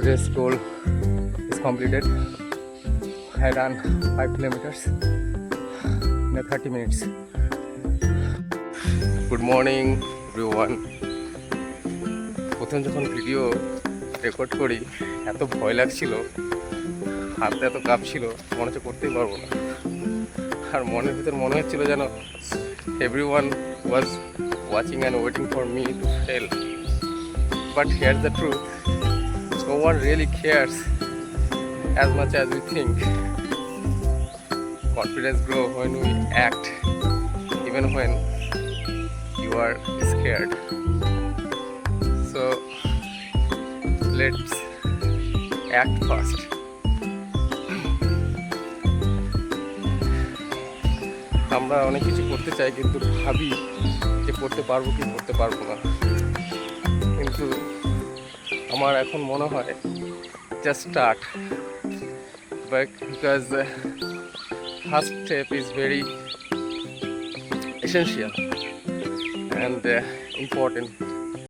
today's goal is completed. I ran 5 kilometers in a 30 minutes. Good morning, everyone. প্রথম যখন video record করি, এত ভয় লাগছিল হাতে এত কাঁপ ছিল মনে হচ্ছে করতেই পারব না আর মনের ভিতর মনে হচ্ছিল যেন everyone was watching and waiting for me to fail but hear the truth one really cares as much as we think. Confidence grow when we act, even when you are scared. So let's act fast. আমরা অনেক কিছু করতে চাই কিন্তু ভাবি যে করতে পারব কি করতে পারব না কিন্তু আমার এখন মনে হয় just start because first step is very essential and important